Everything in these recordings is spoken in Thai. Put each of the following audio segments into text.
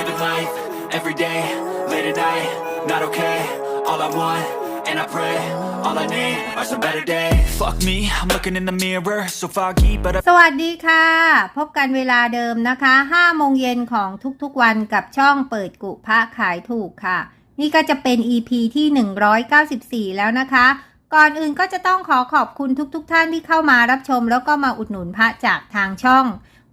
living life every day, late at night, not okay. All I want, and I pray, all I need are some better days. Fuck me, I'm looking in the mirror, so foggy, but I สวัสดีค่ะ พบกันเวลาเดิมนะคะ5โมงเย็นของทุกๆวันกับช่องเปิดกุพระขายถูกค่ะ นี่ก็จะเป็น EP ที่ 194 แล้วนะคะ ก่อนอื่นก็จะต้องขอขอบคุณทุกๆทท่านที่เข้ามารับชม แล้วก็มาอุดหนุนพระจากทางช่อง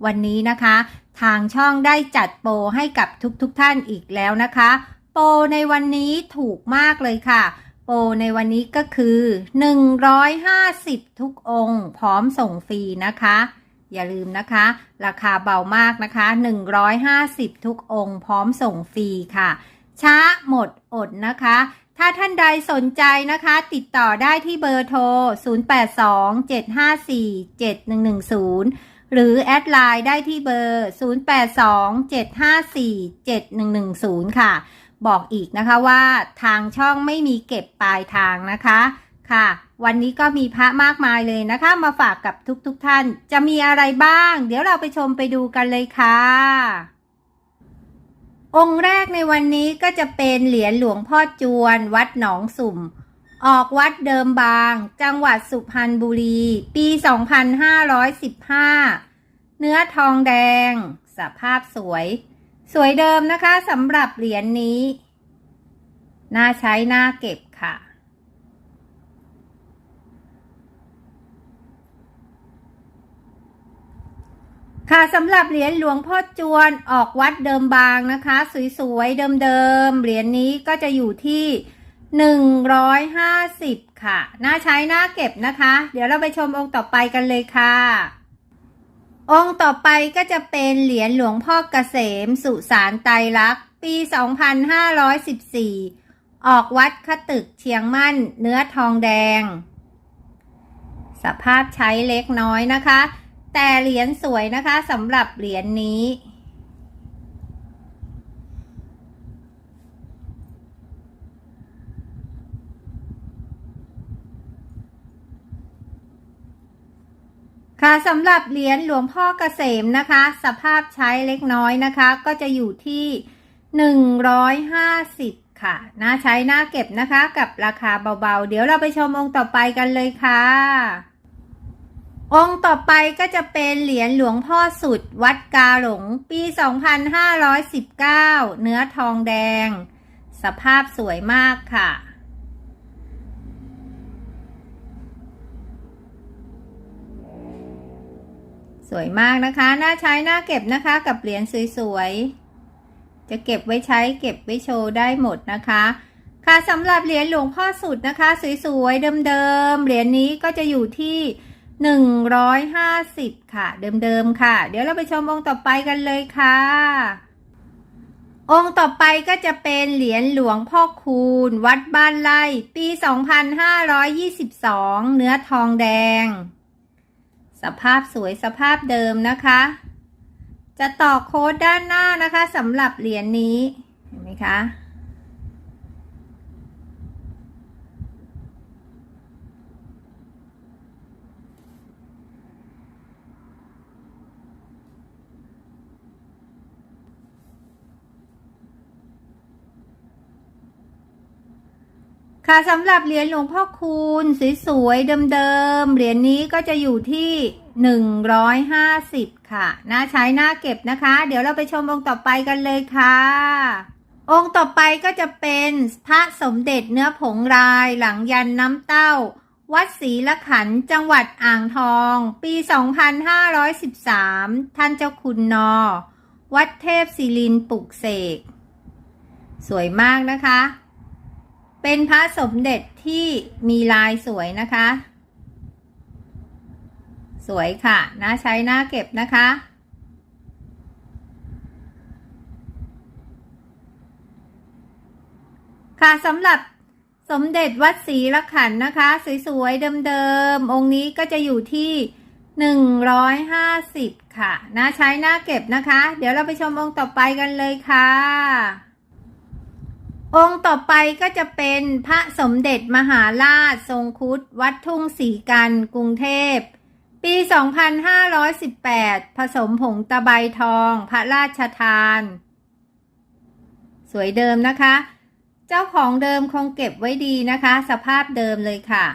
วันนี้นะคะ ทางช่องได้จัดโปรให้กับทุกๆทท่านอีกแล้วนะคะ โปรในวันนี้ถูกมากเลยค่ะ โปรในวันนี้ก็คือ 150 ทุกองค์ พร้อมส่งฟรีนะคะ อย่าลืมนะคะ ราคาเบามากนะคะ 150 ทุกองค์ พร้อมส่งฟรีค่ะ ช้าหมดอดนะคะ ถ้าท่านใดสนใจนะคะ ติดต่อได้ที่เบอร์โทร 0827547110 หรือแอดไลน์ได้ที่เบอร์ 0827547110 ค่ะ บอกอีกนะคะว่าทางช่องไม่มีเก็บปลายทางนะคะค่ะ วันนี้ก็มีพระมากมายเลยนะคะ มาฝากกับทุกๆทท่าน จะมีอะไรบ้าง เดี๋ยวเราไปชมไปดูกันเลยค่ะ องค์แรกในวันนี้ก็จะเป็นเหรียญหลวงพ่อจวน วัดหนองสุ่ม ออกวัดเดิมบาง จังหวัดสุพรรณบุรี ปี 2515 เนื้อทองแดง สภาพสวย สวยเดิมนะคะสำหรับเหรียญนนี้ น่าใช้น่าเก็บค่ะ ค่ะสำหรับเหรียญหลวงพ่อจวนออกวัดเดิมบางนะคะ สวยๆเดิมๆเหรียญนนี้ก็จะอยู่ที่ 150 ค่ะ น่าใช้น่าเก็บนะคะ เดี๋ยวเราไปชมองค์ต่อไปกันเลยค่ะ องค์ต่อไปก็จะเป็นเหรียญหลวงพ่อเกษม สุสานไตรลักษณ์ ปี 2514 ออกวัดขตึกเชียงมั่น เนื้อทองแดง สภาพใช้เล็กน้อยนะคะ แต่เหรียญสวยนะคะสำหรับเหรียญนนี้ ค่ะสำหรับเหรียญหลวงพ่อเกษมนะคะ สภาพใช้เล็กน้อยนะคะ ก็จะอยู่ที่ 150 ค่ะน่าใช้น่าเก็บนะคะกับราคาเบาๆ เดี๋ยวเราไปชมองค์ต่อไปกันเลยค่ะ องค์ต่อไปก็จะเป็นเหรียญหลวงพ่อสุด วัดกาหลงปี 2519 เนื้อทองแดง สภาพสวยมากค่ะ สวยมากนะคะ น่าใช้น่าเก็บนะคะ กับเหรียญสวยๆ จะเก็บไว้ใช้เก็บไว้โชว์ได้หมดนะคะ ค่ะสำหรับเหรียญหลวงพ่อสุดนะคะ สวยๆ เดิมๆ เหรียญนี้ก็จะอยู่ที่150ค่ะ เดิมๆ ค่ะ เดี๋ยวเราไปชมองค์ต่อไปกันเลยค่ะ องค์ต่อไปก็จะเป็นเหรียญหลวงพ่อคูณ วัดบ้านไร่ ปี 2522 เนื้อทองแดง สภาพสวยสภาพเดิมนะคะ จะต่อโค้ดด้านหน้านะคะสำหรับเหรียญนนี้ เห็นไหมคะ ค่ะสำหรับเหรียญหลวงพ่อคูณสวยๆเดิมๆเหรียญนี้ก็จะอยู่ที่ 150 ค่ะ น่าใช้น่าเก็บนะคะ เดี๋ยวเราไปชมองค์ต่อไปกันเลยค่ะ องค์ต่อไปก็จะเป็นพระสมเด็จเนื้อผงลายหลังยันน้ำเต้า วัดศรีละขันจังหวัดอ่างทอง ปี 2513 ท่านเจ้าคุณนอ วัดเทพศิรินปลุกเสก สวยมากนะคะ เป็นพระสมเด็จที่มีลายสวยนะคะ สวยค่ะน่าใช้หน่าเก็บนะคะ ค่ะสำหรับสมเด็จวัดศรีละขันนะคะ สวยๆเดิมๆองค์นี้ก็จะอยู่ที่150ค่ะน่าใช้น่าเก็บนะคะ เดี๋ยวเราไปชมองค์ต่อไปกันเลยค่ะ องค์ต่อไปก็จะเป็นพระสมเด็จมหาราชทรงคุดวัดทุ่งศรีกันกรุงเทพ ปี 2518 ผสมผงตะไบทอง พระราชทาน สวยเดิมนะคะ เจ้าของเดิมคงเก็บไว้ดีนะคะ สภาพเดิมเลยค่ะ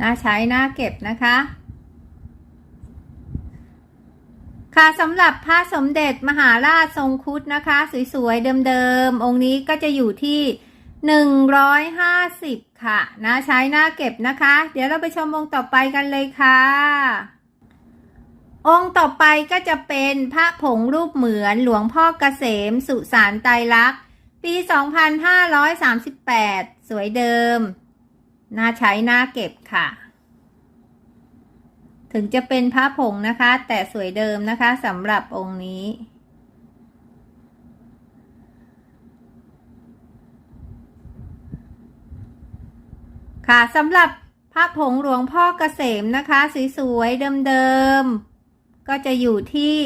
น่าใช้น่าเก็บนะคะ ค่ะสำหรับพระสมเด็จมหาราชทรงครุฑนะคะ สวยๆ เดิมๆ องค์นี้ก็จะอยู่ที่ 150 ค่ะนะใช้หน้าเก็บนะคะ เดี๋ยวเราไปชมองค์ต่อไปกันเลยค่ะ องค์ต่อไปก็จะเป็นพระผงรูปเหมือนหลวงพ่อเกษม สุสานไตรลักษณ์ ปี 2538 สวยเดิมน่าใช้หน่าเก็บค่ะ ถึงจะเป็นพระผงนะคะ แต่สวยเดิมนะคะสำหรับองค์นี้ ค่ะสำหรับพระผงหลวงพ่อเกษมนะคะ สวยๆเดิมๆก็จะอยู่ที่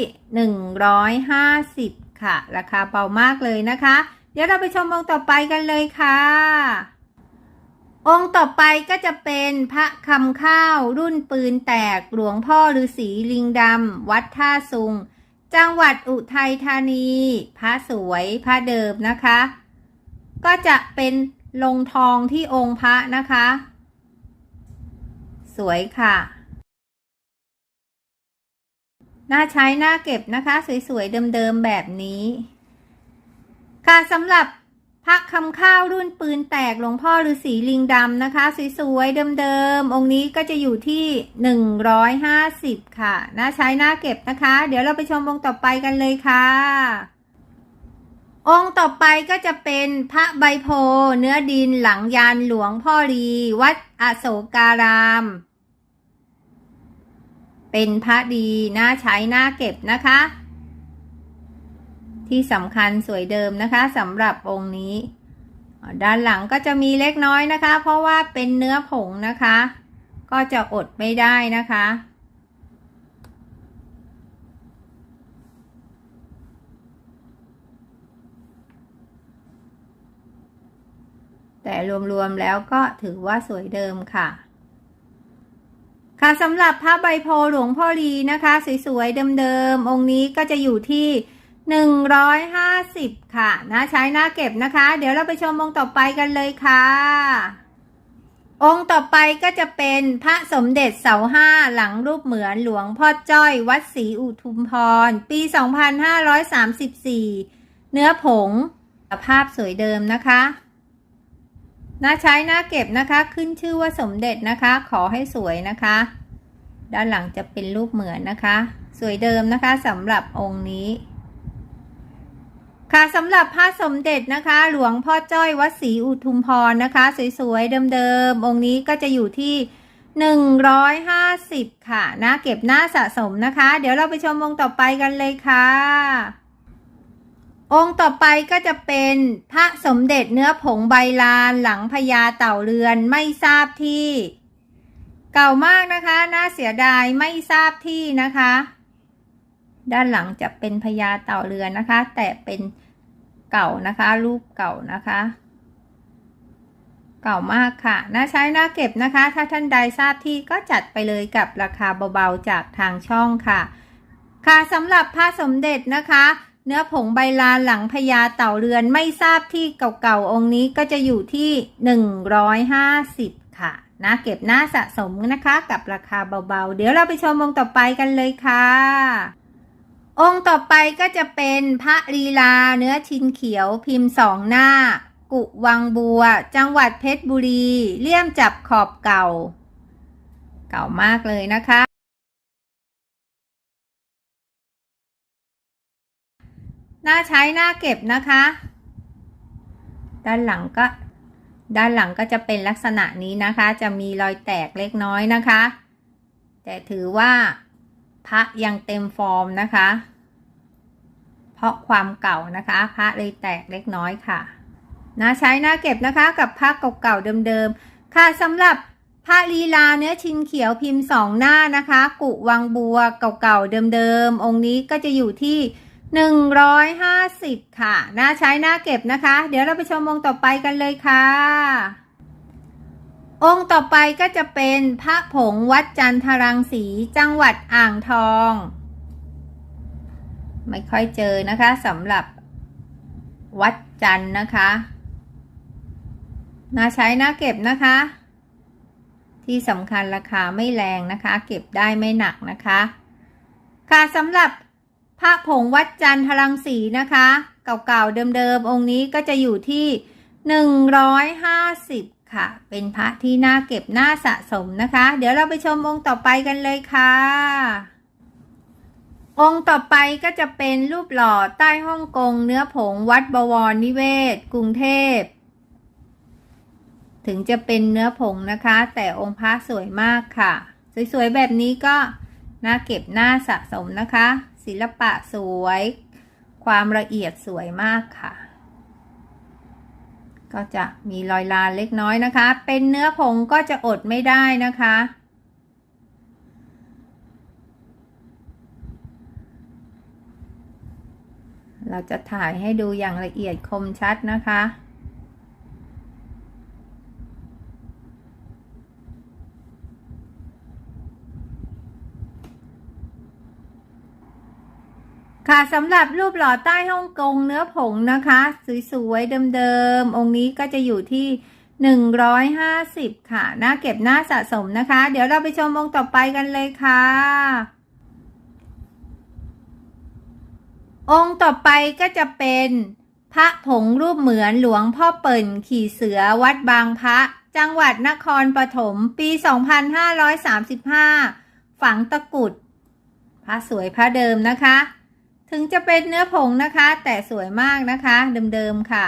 150 ค่ะ ราคาเบามากเลยนะคะ เดี๋ยวเราไปชมองค์ต่อไปกันเลยค่ะ องค์ต่อไปก็จะเป็นพระคำข้าวรุ่นปืนแตกหลวงพ่อฤาษีลิงดำวัดท่าซุง จังหวัดอุทัยธานี พระสวยพระเดิมนะคะ ก็จะเป็นลงทองที่องค์พระนะคะ สวยค่ะ น่าใช้น่าเก็บนะคะ สวยๆเดิมๆแบบนี้ ค่ะสำหรับ พระคำข้าวรุ่นปืนแตกหลวงพ่อฤาษีลิงดำนะคะ สวยๆเดิมๆองค์นี้ก็จะอยู่ที่ 150 ค่ะ น่าใช้น่าเก็บนะคะ เดี๋ยวเราไปชมองค์ต่อไปกันเลยค่ะ องค์ต่อไปก็จะเป็นพระใบโพ เนื้อดินหลังยานหลวงพ่อรีวัดอโศการาม เป็นพระดีน่าใช้น่าเก็บนะคะ ที่สำคัญสวยเดิมนะคะสำหรับองค์นี้ ด้านหลังก็จะมีเล็กน้อยนะคะ เพราะว่าเป็นเนื้อผงนะคะ ก็จะอดไม่ได้นะคะแต่รวมๆแล้วก็ถือว่าสวยเดิมค่ะ ค่ะสำหรับพระใบโพหลวงพ่อรีนะคะ สวยๆเดิมๆองค์นี้ก็จะอยู่ที่ 150 ค่ะนะใช้หน้าเก็บนะคะ เดี๋ยวเราไปชมองค์ต่อไปกันเลยค่ะ องค์ต่อไปก็จะเป็นพระสมเด็จเสาห้าหลังรูปเหมือนหลวงพ่อจ้อยวัดศรีอุทุมพร ปี 2534 เนื้อผงสภาพสวยเดิมนะคะน่าใช้น่าเก็บนะคะขึ้นชื่อว่าสมเด็จนะคะ ขอให้สวยนะคะ ด้านหลังจะเป็นรูปเหมือนนะคะ สวยเดิมนะคะสำหรับองค์นี้ ค่ะสำหรับพระสมเด็จนะคะ หลวงพ่อจ้อยวัดศรีอุทุมพรนะคะ สวยๆ เดิมๆ องค์นี้ก็จะอยู่ที่ 150 ค่ะนะเก็บหน้าสะสมนะคะ เดี๋ยวเราไปชมองค์ต่อไปกันเลยค่ะ องค์ต่อไปก็จะเป็นพระสมเด็จเนื้อผงใบลานหลังพญาเต่าเรือนไม่ทราบที่ เก่ามากนะคะ น่าเสียดายไม่ทราบที่นะคะ ด้านหลังจะเป็นพญาเต่าเรือนนะคะ แต่เป็นเก่านะคะ รูปเก่านะคะ เก่ามากค่ะน่าใช้น่าเก็บนะคะ ถ้าท่านใดทราบที่ก็จัดไปเลยกับราคาเบาๆจากทางช่องค่ะ ค่ะสำหรับพระสมเด็จนะคะ เนื้อผงใบลานหลังพญาเต่าเรือนไม่ทราบที่เก่าๆองค์นี้ก็จะอยู่ที่ 150 ค่ะนะเก็บหน้าสะสมนะคะกับราคาเบาๆ เดี๋ยวเราไปชมองค์ต่อไปกันเลยค่ะ องค์ต่อไปก็จะเป็นพระลีลาเนื้อชินเขียวพิมพ์สองหน้า กุวังบัว จังหวัดเพชรบุรี เลี่ยมจับขอบเก่า เก่ามากเลยนะคะ หน่าใช้หน่าเก็บนะคะ ด้านหลังก็ ด้านหลังก็จะเป็นลักษณะนี้นะคะ จะมีรอยแตกเล็กน้อยนะคะ แต่ถือว่า พระยังเต็มฟอร์มนะคะ เพราะความเก่านะคะ พระเลยแตกเล็กน้อยค่ะน่าใช้หน่าเก็บนะคะกับพระเก่าๆเดิมๆ ค่ะสำหรับพระลีลาเนื้อชินเขียวพิมพ์สองหน้านะคะ กุวังบัวเก่าๆเดิมๆ องค์นี้ก็จะอยู่ที่ 150 ค่ะน่าใช้หน่าเก็บนะคะ เดี๋ยวเราไปชมองค์ต่อไปกันเลยค่ะ องค์ต่อไปก็จะเป็นพระผงวัดจันทรังสี จังหวัดอ่างทอง ไม่ค่อยเจอนะคะสำหรับวัดจันนะคะน่าใช้น่าเก็บนะคะ ที่สำคัญราคาไม่แรงนะคะ เก็บได้ไม่หนักนะคะ ค่ะสำหรับพระผงวัดจันทรังสีนะคะ เก่าๆเดิมๆองค์นี้ก็จะอยู่ที่ 150 ค่ะ เป็นพระที่น่าเก็บน่าสะสมนะคะ เดี๋ยวเราไปชมองค์ต่อไปกันเลยค่ะ องค์ต่อไปก็จะเป็นรูปหล่อใต้ฮ่องกงเนื้อผงวัดบวรนิเวศ กรุงเทพ ถึงจะเป็นเนื้อผงนะคะ แต่องค์พระสวยมากค่ะ สวยๆแบบนี้ก็น่าเก็บน่าสะสมนะคะ ศิลปะสวย ความละเอียดสวยมากค่ะ ก็จะมีรอยลานเล็กน้อยนะคะ เป็นเนื้อผงก็จะอดไม่ได้นะคะ เราจะถ่ายให้ดูอย่างละเอียดคมชัดนะคะ ค่ะสำหรับรูปหล่อใต้ฮ่องกงเนื้อผงนะคะ สวยๆเดิมๆ องค์นี้ก็จะอยู่ที่ 150 ค่ะ น่าเก็บน่าสะสมนะคะ เดี๋ยวเราไปชมองค์ต่อไปกันเลยค่ะ องค์ต่อไปก็จะเป็นพระผงรูปเหมือนหลวงพ่อเปิ่นขี่เสือวัดบางพระ จังหวัดนครปฐมปี 2535 ฝังตะกุดพระสวยพระเดิมนะคะ ถึงจะเป็นเนื้อผงนะคะ แต่สวยมากนะคะ เดิมๆค่ะ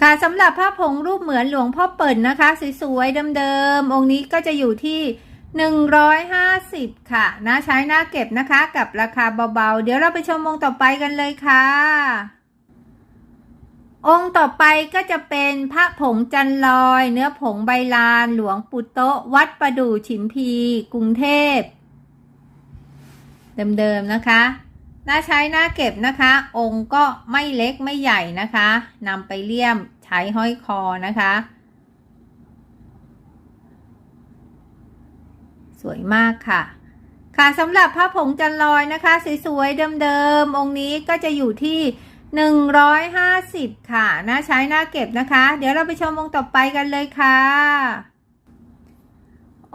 ค่ะสำหรับผ้าผงรูปเหมือนหลวงพ่อเปิ่นนะคะ สวยๆเดิมๆองค์นี้ก็จะอยู่ที่150 ค่ะน่าใช้หน่าเก็บนะคะ กับราคาเบาๆ เดี๋ยวเราไปชมองค์ต่อไปกันเลยค่ะ องค์ต่อไปก็จะเป็นพระผงจันลอย เนื้อผงใบลาน หลวงปู่โตะวัดประดู่ฉิมพี กรุงเทพ เดิมๆนะคะ น่าใช้น่าเก็บนะคะ องค์ก็ไม่เล็กไม่ใหญ่นะคะนำไปเลี่ยมใช้ห้อยคอนะคะ สวยมากค่ะค่ะสำหรับพระผงจันลอยนะคะ สวยๆเดิมๆองค์นี้ก็จะอยู่ที่ 150 ค่ะ น่าใช้ น่าเก็บนะคะ เดี๋ยวเราไปชมองค์ต่อไปกันเลยค่ะ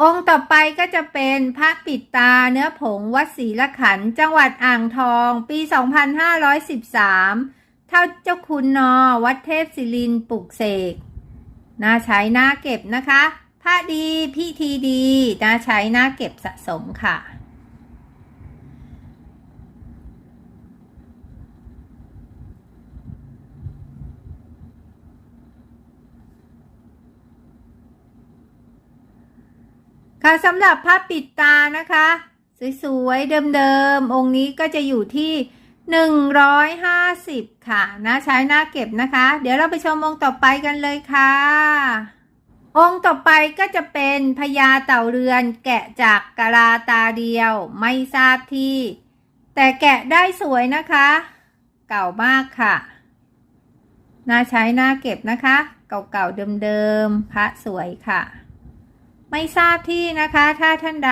องค์ต่อไปก็จะเป็นพระปิดตาเนื้อผงวัดศรีละขัน จังหวัดอ่างทอง ปี 2513 เท่าเจ้าคุณนอ วัดเทพศิรินปลุกเสก น่าใช้ น่าเก็บนะคะ พระดีพิธีดี น่าใช้ น่าเก็บสะสมค่ะ ค่ะสำหรับผ้าปิดตานะคะ สวยๆ เดิมๆ องค์นี้ก็จะอยู่ที่ 150 ค่ะน่าใช้น่าเก็บนะคะ เดี๋ยวเราไปชมองค์ต่อไปกันเลยค่ะ องค์ต่อไปก็จะเป็นพญาเต่าเรือนแกะจากกะลาตาเดียวไม่ทราบที่ แต่แกะได้สวยนะคะ เก่ามากค่ะน่าใช้น่าเก็บนะคะ เก่าๆเดิมๆพระสวยค่ะ ไม่ทราบที่นะคะ ถ้าท่านใด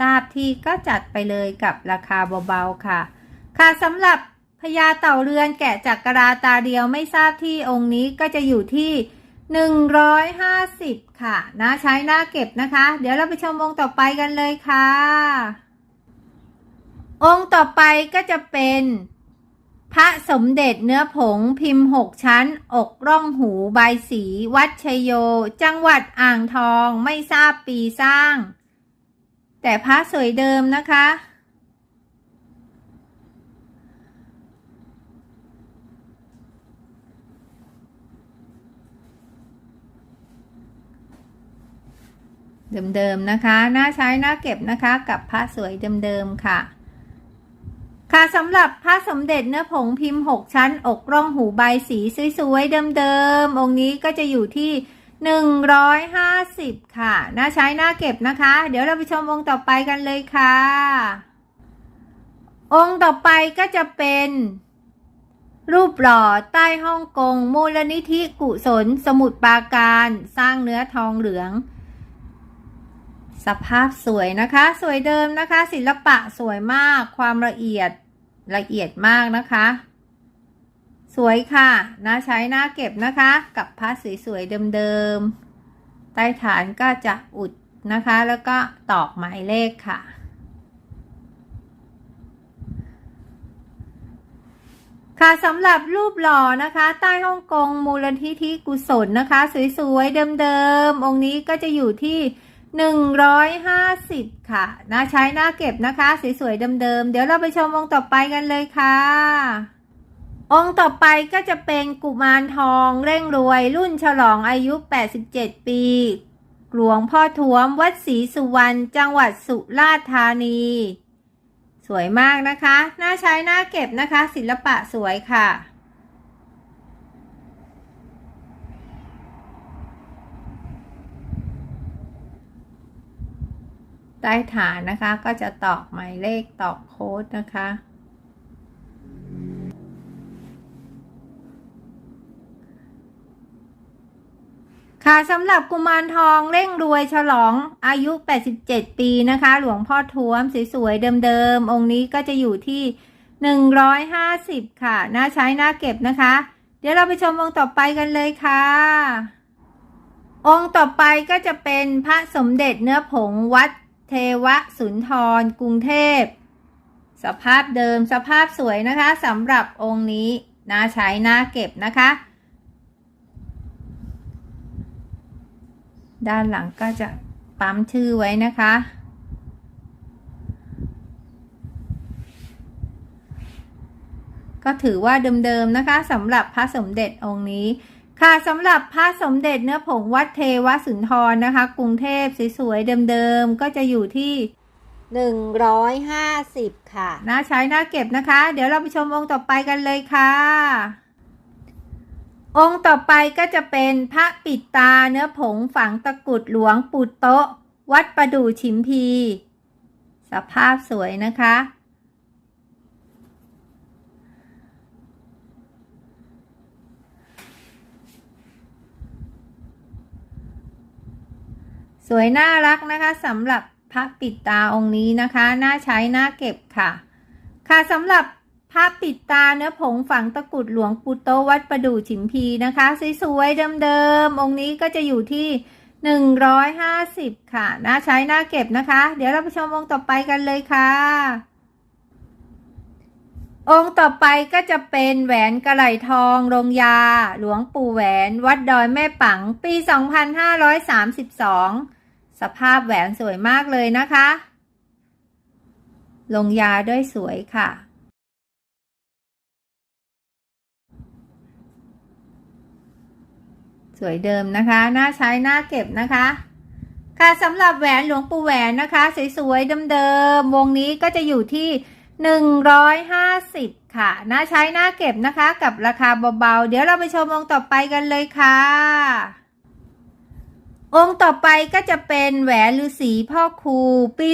ทราบที่ก็จัดไปเลยกับราคาเบาๆค่ะ ค่ะสำหรับพญาเต่าเรือนแกะจากราตาเดียวไม่ทราบที่องค์นี้ก็จะอยู่ที่ 150 ค่ะน่าใช้หน่าเก็บนะคะ เดี๋ยวเราไปชมองค์ต่อไปกันเลยค่ะ องค์ต่อไปก็จะเป็น พระสมเด็จเนื้อผงพิมพ์หกชั้น อกร่องหูใบสี วัดชยโย จังหวัดอ่างทองไม่ทราบปีสร้าง แต่พระสวยเดิมนะคะ เดิมๆนะคะ น่าใช้น่าเก็บนะคะ กับพระสวยเดิมๆค่ะ ค่ะสำหรับพระสมเด็จเนื้อผงพิมพ์ 6 ชั้น อกร่องหูใบสีสวยๆ เดิมๆ องค์นี้ก็จะอยู่ที่ 150 ค่ะ น่าใช้น่าเก็บนะคะ เดี๋ยวเราไปชมองค์ต่อไปกันเลยค่ะ องค์ต่อไปก็จะเป็นรูปหล่อใต้ฮ่องกง มูลนิธิกุศล สมุทรปาการ สร้างเนื้อทองเหลือง สภาพสวยนะคะ สวยเดิมนะคะ ศิลปะสวยมากความละเอียด ละเอียดมากนะคะ สวยค่ะน่าใช้น่าเก็บนะคะ กับผ้าสวยๆเดิมๆ ใต้ฐานก็จะอุดนะคะ แล้วก็ตอกหมายเลขค่ะ ค่ะสำหรับรูปหล่อนะคะ ใต้ฮ่องกงมูลนิธิกุศลนะคะ สวยๆเดิมๆองค์นี้ก็จะอยู่ที่ 150 ค่ะน่าใช้น่าเก็บนะคะ สวยๆเดิมๆ เดี๋ยวเราไปชมองค์ต่อไปกันเลยค่ะ องค์ต่อไปก็จะเป็นกุมารทองเร่งรวย รุ่นฉลองอายุ 87 ปี หลวงพ่อทวมวัดศรีสุวรรณจังหวัดสุราษฎร์ธานี สวยมากนะคะน่าใช้น่าเก็บนะคะ ศิลปะสวยค่ะ ใต้ฐานนะคะก็จะตอกหมายเลขตอกโค้ดนะคะ ค่ะสำหรับกุมารทองเร่งรวยฉลองอายุ 87 ปีนะคะ หลวงพ่อท้วมสวยๆเดิมๆ องค์นี้ก็จะอยู่ที่ 150 ค่ะ น่าใช้น่าเก็บนะคะ เดี๋ยวเราไปชมองค์ต่อไปกันเลยค่ะองค์ต่อไปก็จะเป็นพระสมเด็จเนื้อผงวัด เทวสุนทร กรุงเทพ สภาพเดิมสภาพสวยนะคะสำหรับองค์นี้น่าใช้น่าเก็บนะคะ ด้านหลังก็จะปั๊มชื่อไว้นะคะ ก็ถือว่าเดิมๆนะคะสำหรับพระสมเด็จองค์นี้ ค่ะสำหรับพระสมเด็จเนื้อผงวัดเทวสุนทรนะคะ กรุงเทพสวยๆเดิมๆ ก็จะอยู่ที่ 150 ค่ะ น่าใช้น่าเก็บนะคะ เดี๋ยวเราไปชมองค์ต่อไปกันเลยค่ะ องค์ต่อไปก็จะเป็นพระปิดตาเนื้อผงฝังตะกรุดหลวงปู่โต๊ะวัดประดู่ฉิมพี สภาพสวยนะคะ สวยน่ารักนะคะสำหรับพระปิดตาองค์นี้นะคะ น่าใช้น่าเก็บค่ะ ค่ะสำหรับพระปิดตาเนื้อผงฝังตะกุดหลวงปู่โตวัดประดู่ฉิมพีนะคะ สวยๆเดิมๆองค์นี้ก็จะอยู่ที่ 150 ค่ะ น่าใช้น่าเก็บนะคะ เดี๋ยวเราไปชมองค์ต่อไปกันเลยค่ะ องค์ต่อไปก็จะเป็นแหวนกระไหลทองโรงยา หลวงปู่แหวน วัดดอยแม่ปัง ปี 2532 สภาพแหวนสวยมากเลยนะคะ ลงยาด้วยสวยค่ะ สวยเดิมนะคะ น่าใช้น่าเก็บนะคะ ค่ะสำหรับแหวนหลวงปู่แหวนนะคะ สวยๆเดิมๆวงนี้ก็จะอยู่ที่150 ค่ะ น่าใช้น่าเก็บนะคะ กับราคาเบาๆ เดี๋ยวเราไปชมองต่อไปกันเลยค่ะ องค์ต่อไปก็จะเป็นแหวนฤาษีพ่อครู ปี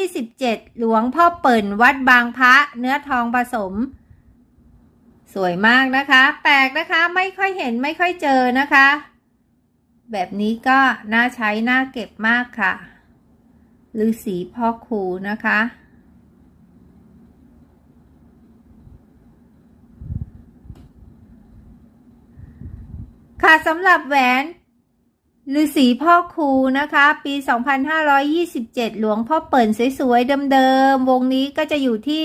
2527 หลวงพ่อเปิ่นวัดบางพระเนื้อทองผสม สวยมากนะคะ แปลกนะคะไม่ค่อยเห็นไม่ค่อยเจอนะคะ แบบนี้ก็น่าใช้น่าเก็บมากค่ะฤาษีพ่อครูนะคะ ค่ะสำหรับแหวน ฤาษีพ่อครูนะคะ ปี 2527 หลวงพ่อเปิ่นสวยๆ เดิมๆ วงนี้ก็จะอยู่ที่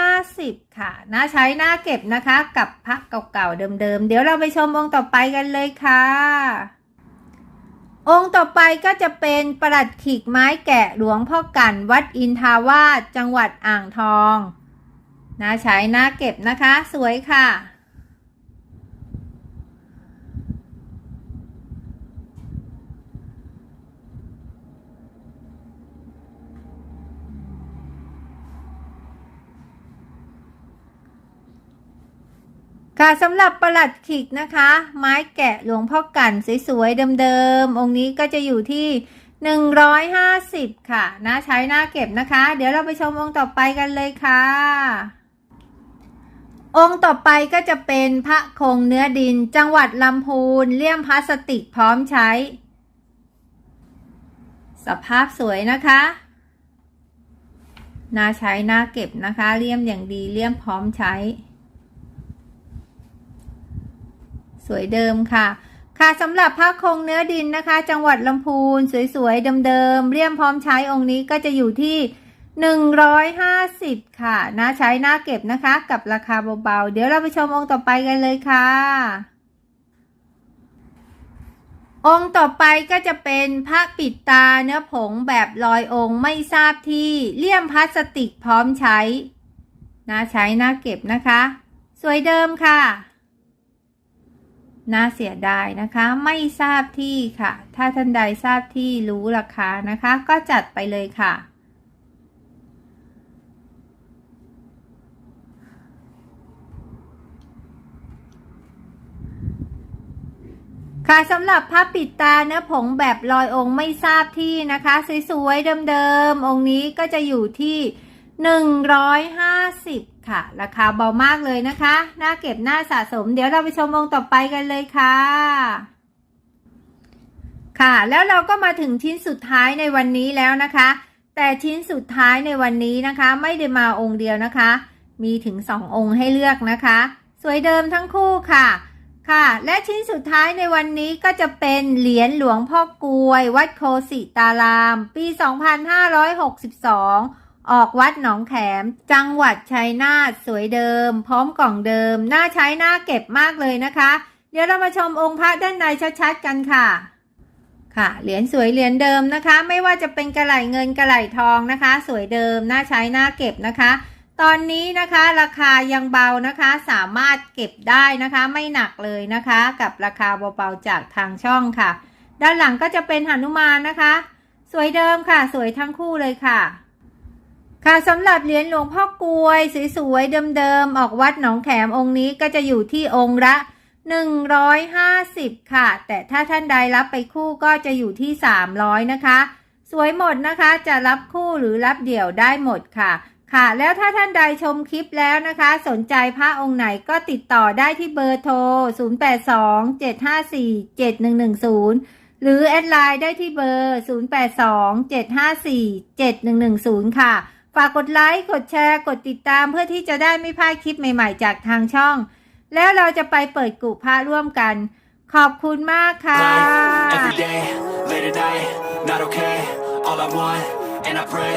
150 ค่ะน่าใช้น่าเก็บนะคะ กับพระเก่าๆ เดิมๆ เดี๋ยวเราไปชมองค์ต่อไปกันเลยค่ะ องค์ต่อไปก็จะเป็นประหลัดขีกไม้แกะหลวงพ่อกันวัดอินทาวาสจังหวัดอ่างทองน่าใช้น่าเก็บนะคะ สวยค่ะ ค่ะสำหรับประหลัดขิกนะคะ ไม้แกะหลวงพ่อกันสวยๆเดิมๆองค์นี้ก็จะอยู่ที่ 150 ค่ะน่าใช้น่าเก็บนะคะ เดี๋ยวเราไปชมองค์ต่อไปกันเลยค่ะ องค์ต่อไปก็จะเป็นพระคงเนื้อดินจังหวัดลำพูนเลี่ยมพลาสติกพร้อมใช้ สภาพสวยนะคะน่าใช้น่าเก็บนะคะเลี่ยมอย่างดีเลี่ยมพร้อมใช้ สวยเดิมค่ะ ค่ะสำหรับพระคงเนื้อดินนะคะ จังหวัดลำพูนสวยๆเดิมๆเลี่ยมพร้อมใช้องค์นี้ก็จะอยู่ที่150 ค่ะน่าใช้น่าเก็บนะคะ กับราคาเบาๆ เดี๋ยวเราไปชมองค์ต่อไปกันเลยค่ะ องค์ต่อไปก็จะเป็นพระปิดตาเนื้อผงแบบลอยองค์ไม่ทราบที่เลี่ยมพลาสติกพร้อมใช้น่าใช้น่าเก็บนะคะ สวยเดิมค่ะ น่าเสียดายนะคะ ไม่ทราบที่ค่ะ ถ้าท่านใดทราบที่รู้ราคานะคะ ก็จัดไปเลยค่ะ ค่ะสำหรับผ้าปิดตาเนื้อผงแบบลอยองค์ไม่ทราบที่นะคะ สวยๆเดิมๆองค์นี้ก็จะอยู่ที่ 150 ค่ะ ราคาเบามากเลยนะคะ น่าเก็บน่าสะสม เดี๋ยวเราไปชมองต่อไปกันเลยค่ะ ค่ะ แล้วเราก็มาถึงชิ้นสุดท้ายในวันนี้แล้วนะคะ แต่ชิ้นสุดท้ายในวันนี้นะคะ ไม่ได้มาองค์เดียวนะคะ มีถึง 2 องค์ให้เลือกนะคะ สวยเดิมทั้งคู่ค่ะค่ะ และชิ้นสุดท้ายในวันนี้ก็จะเป็นเหรียญหลวงพ่อกลวย วัดโคสิตาราม ปี 2562 ออกวัดหนองแขม จังหวัดชัยนาทสวยเดิม พร้อมกล่องเดิม น่าใช้น่าเก็บมากเลยนะคะ เดี๋ยวเรามาชมองค์พระด้านในชัดๆกันค่ะ ค่ะ เหรียญสวยเหรียญเดิมนะคะ ไม่ว่าจะเป็นกระไหลเงินกระไหลทองนะคะ สวยเดิม น่าใช้น่าเก็บนะคะ ตอนนี้นะคะราคายังเบานะคะ สามารถเก็บได้นะคะ ไม่หนักเลยนะคะ กับราคาเบาๆจากทางช่องค่ะ ด้านหลังก็จะเป็นหนุมานนะคะ สวยเดิมค่ะ สวยทั้งคู่เลยค่ะ ค่ะสำหรับเหรียญหลวงพ่อกลวย สวยๆเดิมๆออกวัดหนองแขมองค์นี้ก็จะอยู่ที่องค์ละ 150 ค่ะ แต่ถ้าท่านใดรับไปคู่ก็จะอยู่ที่ 300 นะคะ สวยหมดนะคะจะรับคู่หรือรับเดี่ยวได้หมดค่ะ ค่ะแล้วถ้าท่านใดชมคลิปแล้วนะคะ สนใจพระองค์ไหนก็ติดต่อได้ที่เบอร์โทร 0827547110 หรือแอดไลน์ได้ที่เบอร์ 0827547110 ค่ะ ฝากกดไลค์ กดแชร์ กดติดตามเพื่อที่จะได้ไม่พลาดคลิปใหม่ ๆ จากทางช่อง แล้วเราจะไปเปิดกุพระร่วมกัน ขอบคุณมากค่ะ every day, late at night, not okay. All I want, and I pray,